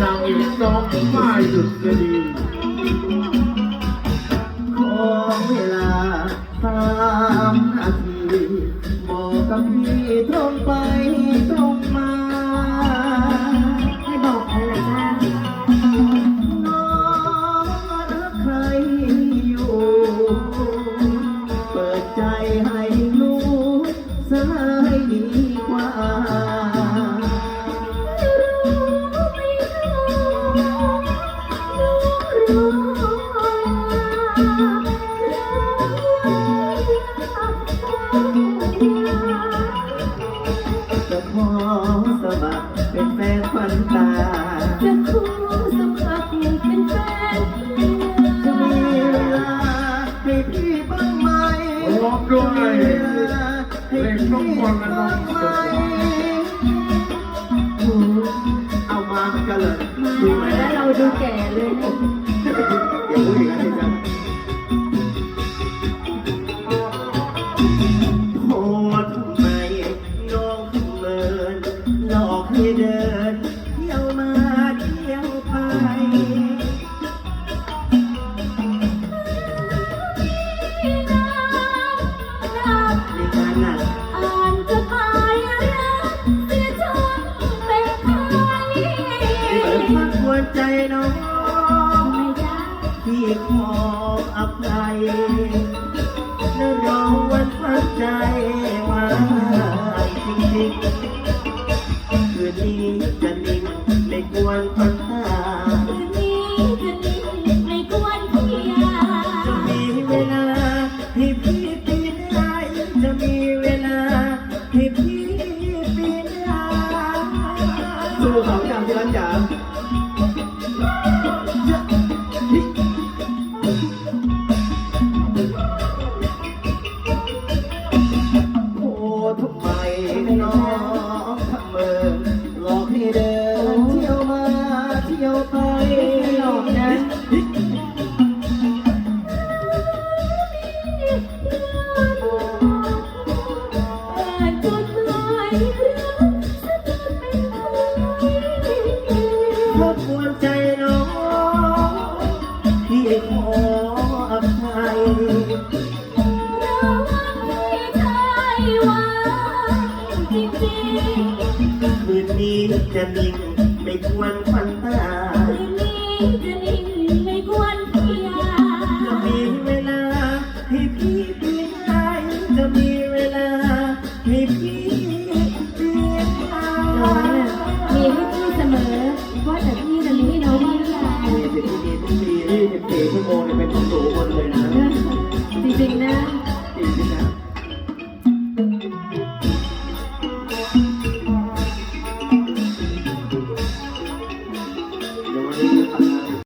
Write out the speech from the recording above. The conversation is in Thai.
นางเอกน้ จะขอสมัครเป็นแฟนฟันตา จะคู่สมัครเป็นแฟนจะมีเวลาให้พี่บ้างไหมร้องด้วยเวลาให้เล่นพี่ทุกคนนะน้บ้าองงไหมเอามากันเลยดูไหมแล้วเราดูแก่เลย และรอวันพักใจมาจริงๆคืนนี้จะนิ่งไม่กวนคนตาจะนิ่งไม่กวนพี่จะมีเวลาให้พี่ปีนได้จะมีเวลาให้พี่ปีนได้สู้เขาจำที่ร้านจ๋า เที่ยวไปไม่หลอกนะจดหมายรักสะดุดเป็นใครรบกวนใจน้องพี่ขออภัยระวังพี่ชายว่าจริงคืนนี้จะนิ่งไม่ควร